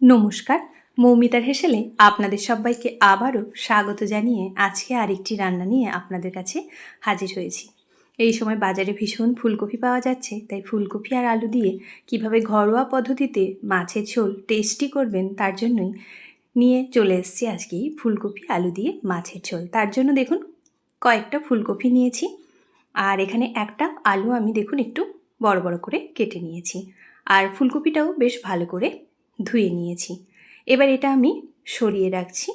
নমস্কার, মৌমিতার হেসেলে আপনাদের সবাইকে আবারও স্বাগত জানিয়ে আজকে আরেকটি রান্না নিয়ে আপনাদের কাছে হাজির হয়েছি। এই সময় বাজারে ভীষণ ফুলকপি পাওয়া যাচ্ছে, তাই ফুলকপি আর আলু দিয়ে কীভাবে ঘরোয়া পদ্ধতিতে মাছের ঝোল টেস্টি করবেন তার জন্যই নিয়ে চলে এসেছি আজকেই ফুলকপি, আলু দিয়ে মাছের ঝোল। তার জন্য দেখুন, কয়েকটা ফুলকপি নিয়েছি আর এখানে একটা আলু আমি দেখুন একটু বড় বড় করে কেটে নিয়েছি। আর ফুলকপিটাও বেশ ভালো করে ধুয়ে নিয়েছি। এবার এটা আমি সরিয়ে রাখছি।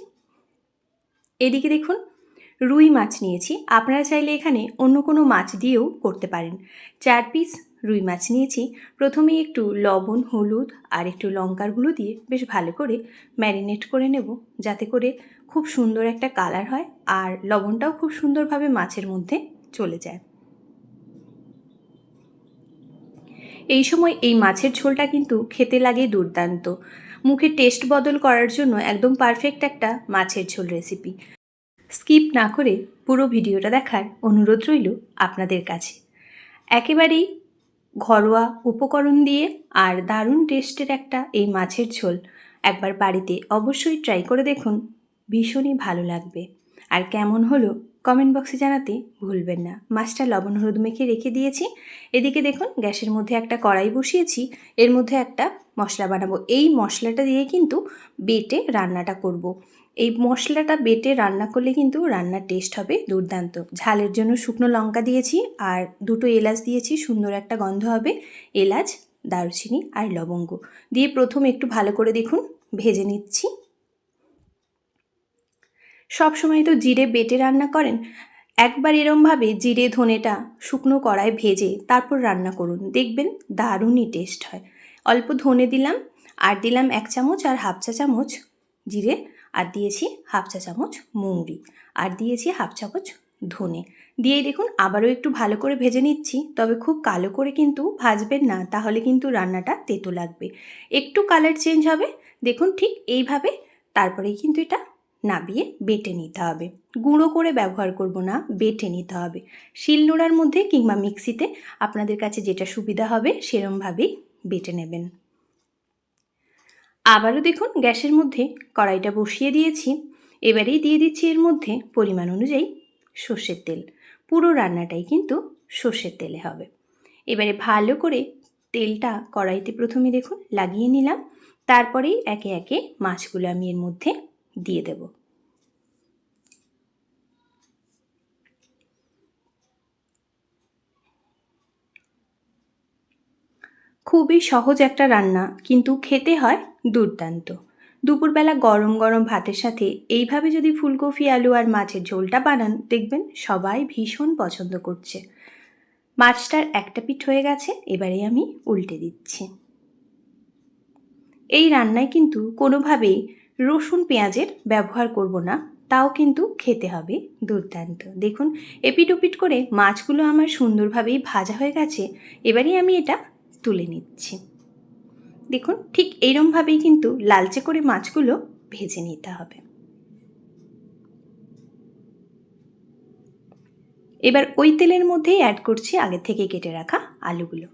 এদিকে দেখুন, রুই মাছ নিয়েছি। আপনারা চাইলে এখানে অন্য কোনো মাছ দিয়েও করতে পারেন। চার পিস রুই মাছ নিয়েছি। প্রথমেই একটু লবণ, হলুদ আর একটু লঙ্কার গুঁড়ো দিয়ে বেশ ভালো করে ম্যারিনেট করে নেব। যাতে করে খুব সুন্দর একটা কালার হয় আর লবণটাও খুব সুন্দরভাবে মাছের মধ্যে চলে যায়। এই সময় এই মাছের ঝোলটা কিন্তু খেতে লাগে দুর্দান্ত। মুখে টেস্ট বদল করার জন্য একদম পারফেক্ট একটা মাছের ঝোল রেসিপি স্কিপ না করে পুরো ভিডিওটা দেখার অনুরোধ রইল আপনাদের কাছে। একেবারেই ঘরোয়া উপকরণ দিয়ে আর দারুণ টেস্টের একটা এই মাছের ঝোল একবার বাড়িতে অবশ্যই ট্রাই করে দেখুন, ভীষণই ভালো লাগবে। আর কেমন হলো কমেন্ট বক্সে জানাতে ভুলবেন না। মাছটা লবণ হলুদ মেখে রেখে দিয়েছি। এদিকে দেখুন, গ্যাসের মধ্যে একটা কড়াই বসিয়েছি। এর মধ্যে একটা মশলা বানাবো। এই মশলাটা দিয়ে কিন্তু বেটে রান্নাটা করব। এই মশলাটা বেটে রান্না করলে কিন্তু রান্নার টেস্ট হবে দুর্দান্ত। ঝালের জন্য শুকনো লঙ্কা দিয়েছি আর দুটো এলাচ দিয়েছি, সুন্দর একটা গন্ধ হবে। এলাচ, দারুচিনি আর লবঙ্গ। দিয়ে প্রথম একটু ভালো করে দেখুন, ভেজে নিচ্ছি। সব সময় তো জিরে বেটে রান্না করেন? একবার এরমভাবে জিরে, ধনেটা শুকনো কড়ায় ভেজে তারপর রান্না করুন। দেখবেন দারুণই টেস্ট হয়। অল্প ধনে দিলাম, আর দিলাম এক চামচ আর হাফ চা চামচ জিরে, আর দিয়েছি হাফ চা চামচ মৌরি আর দিয়েছি হাফ চামচ ধনে। দিয়েই দেখুন আবারও একটু ভালো করে ভেজে নিচ্ছি, তবে খুব কালো করে কিন্তু ভাজবেন না, তাহলে কিন্তু রান্নাটা তেতো লাগবে। একটু কালার চেঞ্জ হবে, দেখুন ঠিক এইভাবে, তারপরেই কিন্তু এটা নাবিয়ে বেটে নিতে হবে। গুঁড়ো করে ব্যবহার করব না, বেটে নিতে হবে। শিলনোড়ার মধ্যে কিংবা মিক্সিতে আপনাদের কাছে যেটা সুবিধা হবে সেরমভাবেই বেটে নেবেন। আবারও দেখুন গ্যাসের মধ্যে কড়াইটা বসিয়ে দিয়েছি। এবারেই দিয়ে দিচ্ছি এর মধ্যে পরিমাণ অনুযায়ী সর্ষের তেল। পুরো রান্নাটাই কিন্তু সর্ষের তেলে হবে। এবারে ভালো করে তেলটা কড়াইতে প্রথমে দেখুন লাগিয়ে নিলাম। তারপরেই একে একে মাছগুলো আমি এর মধ্যে দিয়ে দেব। খুবই সহজ একটা রান্না, কিন্তু খেতে হয় দুর্দান্ত। দুপুরবেলা গরম গরম ভাতের সাথে এইভাবে যদি ফুলকপি, আলু আর মাছের ঝোলটা বানান, দেখবেন সবাই ভীষণ পছন্দ করছে। মাছটার একটা পিঠ হয়ে গেছে, এবারে আমি উল্টে দিচ্ছি। এই রান্নায় কিন্তু কোনোভাবেই রসুন পেঁয়াজের ব্যবহার করব না, তাও কিন্তু খেতে হবে দুর্দান্ত। দেখুন এপিট করে মাছগুলো আমার সুন্দরভাবেই ভাজা হয়ে গেছে, এবারেই আমি এটা তুলে নিচ্ছি। দেখুন, ঠিক এইরমভাবেই কিন্তু লালচে করে মাছগুলো ভেজে নিতে হবে। এবার ওই তেলের মধ্যেই অ্যাড করছি আগে থেকে কেটে রাখা আলুগুলো।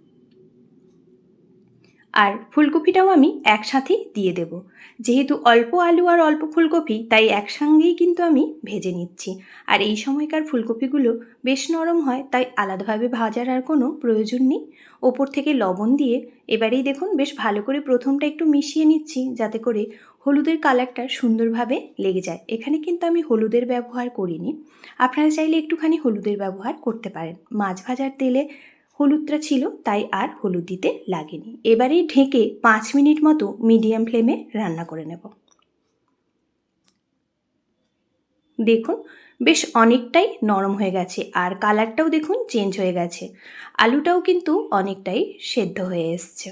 আর ফুলকপিটাও আমি একসাথেই দিয়ে দেব। যেহেতু অল্প আলু আর অল্প ফুলকপি, তাই একসঙ্গেই কিন্তু আমি ভেজে নিচ্ছি। আর এই সময়কার ফুলকপিগুলো বেশ নরম হয়, তাই আলাদাভাবে ভাজার আর কোনো প্রয়োজন নেই। ওপর থেকে লবণ দিয়ে এবারেই দেখুন বেশ ভালো করে প্রথমটা একটু মিশিয়ে নিচ্ছি, যাতে করে হলুদের কালারটা সুন্দরভাবে লেগে যায়। এখানে কিন্তু আমি হলুদের ব্যবহার করিনি। আপনারা চাইলে একটুখানি হলুদের ব্যবহার করতে পারেন। মাছ ভাজার তেলে হলুদটা ছিল, তাই আর হলুদ দিতে লাগেনি। এবারেই ঢেকে পাঁচ মিনিট মতো মিডিয়াম ফ্লেমে রান্না করে নেব। দেখুন, বেশ অনেকটাই নরম হয়ে গেছে, আর কালারটাও দেখুন চেঞ্জ হয়ে গেছে। আলুটাও কিন্তু অনেকটাই সেদ্ধ হয়ে এসছে।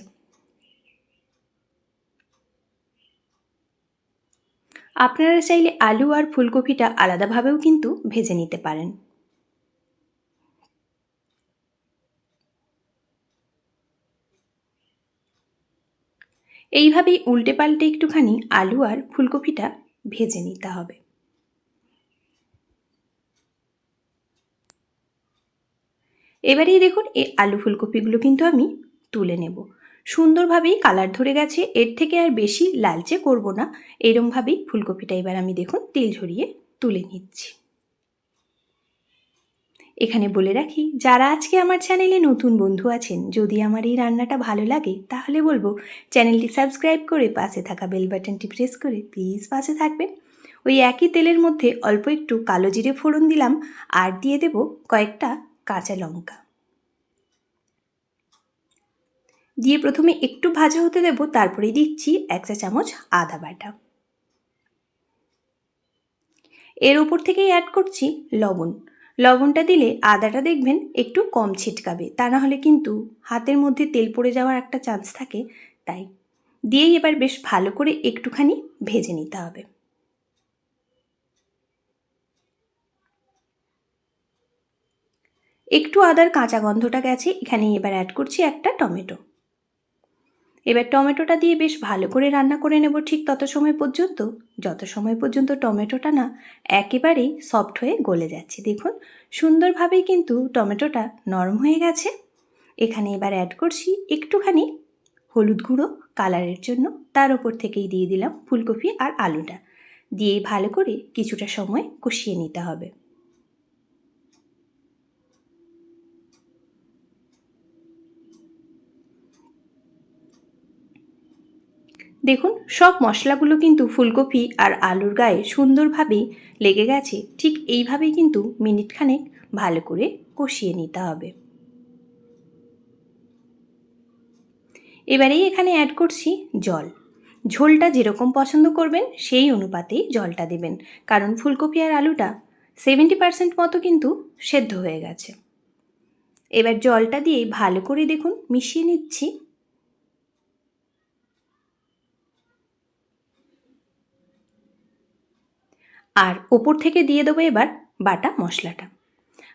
আপনারা চাইলে আলু আর ফুলকপিটা আলাদাভাবেও কিন্তু ভেজে নিতে পারেন। এইভাবেই উল্টে পাল্টে একটুখানি আলু আর ফুলকপিটা ভেজে নিতে হবে। এবারেই দেখুন এই আলু ফুলকপিগুলো কিন্তু আমি তুলে নেব। সুন্দরভাবেই কালার ধরে গেছে, এর থেকে আর বেশি লালচে করব না। এরমভাবেই ফুলকপিটা এবার আমি দেখুন তেল ঝরিয়ে তুলে নিচ্ছি। এখানে বলে রাখি, যারা আজকে আমার চ্যানেলে নতুন বন্ধু আছেন, যদি আমার এই রান্নাটা ভালো লাগে, তাহলে বলব চ্যানেলটি সাবস্ক্রাইব করে পাশে থাকা বেল বাটনটি প্রেস করে প্লিজ পাশে থাকবেন। ওই একই তেলের মধ্যে অল্প একটু কালো জিরে ফোড়ন দিলাম, আর দিয়ে দেব কয়েকটা কাঁচা লঙ্কা। দিয়ে প্রথমে একটু ভাজা হতে দেব তারপরে দিচ্ছি এক চা চামচ আদা বাটা। এর ওপর থেকেই অ্যাড করছি লবণ। লবণটা দিলে আদাটা দেখবেন একটু কম ছিটকাবে। তা না হলে কিন্তু হাতের মধ্যে তেল পড়ে যাওয়ার একটা চান্স থাকে। তাই দিয়েই এবার বেশ ভালো করে একটুখানি ভেজে নিতে হবে। একটু আদার কাঁচা গন্ধটা গেছে এখানে এবার অ্যাড করছি একটা টমেটো। এবার টমেটোটা দিয়ে বেশ ভালো করে রান্না করে নেব ঠিক তত সময় পর্যন্ত। যত সময় পর্যন্ত টমেটোটা না একেবারেই সফট হয়ে গলে যাচ্ছে। দেখুন, সুন্দরভাবেই কিন্তু টমেটোটা নরম হয়ে গেছে। এখানে এবার অ্যাড করছি একটুখানি হলুদ গুঁড়ো কালারের জন্য। তার ওপর থেকেই দিয়ে দিলাম ফুলকপি আর আলুটা। দিয়ে ভালো করে কিছুটা সময় কষিয়ে নিতে হবে। দেখুন, সব মশলাগুলো কিন্তু ফুলকপি আর আলুর গায়ে সুন্দরভাবেই লেগে গেছে। ঠিক এইভাবেই কিন্তু মিনিটখানেক ভালো করে কষিয়ে নিতে হবে। এবারেই এখানে অ্যাড করছি জল। ঝোলটা যেরকম পছন্দ করবেন, সেই অনুপাতেই জলটা দেবেন। কারণ ফুলকপি আর আলুটা সেভেন্টি পার্সেন্ট মতো কিন্তু সেদ্ধ হয়ে গেছে। এবার জলটা দিয়ে ভালো করে দেখুন, মিশিয়ে নিচ্ছি। আর ওপর থেকে দিয়ে দেবো এবার বাটা মশলাটা।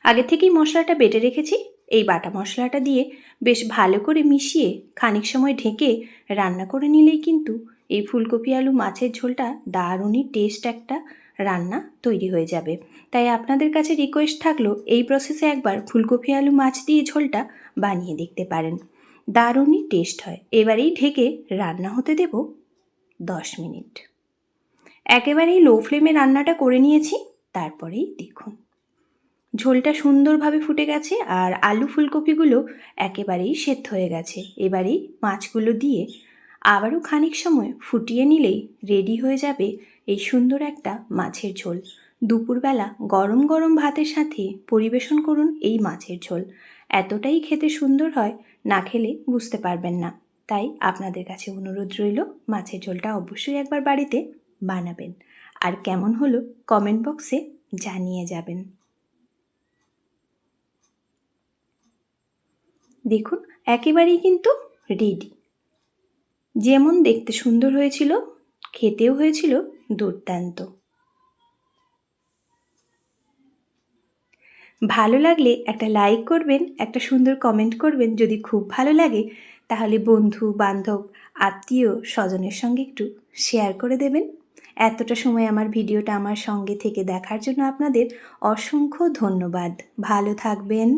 আগে থেকেই মশলাটা বেটে রেখেছি, এই বাটা মশলাটা দিয়ে বেশ ভালো করে মিশিয়ে খানিক সময় ঢেকে রান্না করে নিলেই কিন্তু এই ফুলকপি আলু মাছের ঝোলটা দারুণই টেস্ট একটা রান্না তৈরি হয়ে যাবে। তাই আপনাদের কাছে রিকোয়েস্ট থাকল এই প্রসেসে একবার ফুলকপি আলু মাছ দিয়ে ঝোলটা বানিয়ে দেখতে পারেন। দারুণই টেস্ট হয়। এবারেই ঢেকে রান্না হতে দেব দশ মিনিট। একেবারেই লো ফ্লেমে রান্নাটা করে নিয়েছি, তারপরেই দেখুন। ঝোলটা সুন্দরভাবে ফুটে গেছে আর আলু ফুলকপিগুলো একেবারেই সেদ্ধ হয়ে গেছে। এবারেই মাছগুলো দিয়ে আবারও খানিক সময় ফুটিয়ে নিলেই রেডি হয়ে যাবে এই সুন্দর একটা মাছের ঝোল। দুপুরবেলা গরম গরম ভাতের সাথে পরিবেশন করুন এই মাছের ঝোল। এতটাই খেতে সুন্দর হয়, না খেলে বুঝতে পারবেন না। তাই আপনাদের কাছে অনুরোধ রইল, মাছের ঝোলটা অবশ্যই একবার বাড়িতে বানাবেন। আর কেমন হলো কমেন্ট বক্সে জানিয়ে যাবেন। দেখুন, একেবারেই কিন্তু রেডি যেমন দেখতে সুন্দর হয়েছিল, খেতেও হয়েছিল দুর্দান্ত। ভালো লাগলে একটা লাইক করবেন, একটা সুন্দর কমেন্ট করবেন। যদি খুব ভালো লাগে, তাহলে বন্ধু, বান্ধব, আত্মীয়, স্বজনের সঙ্গে একটু শেয়ার করে দেবেন। এতটা সময় আমার ভিডিওটা আমার সঙ্গে থেকে দেখার জন্য আপনাদের অসংখ্য ধন্যবাদ। ভালো থাকবেন।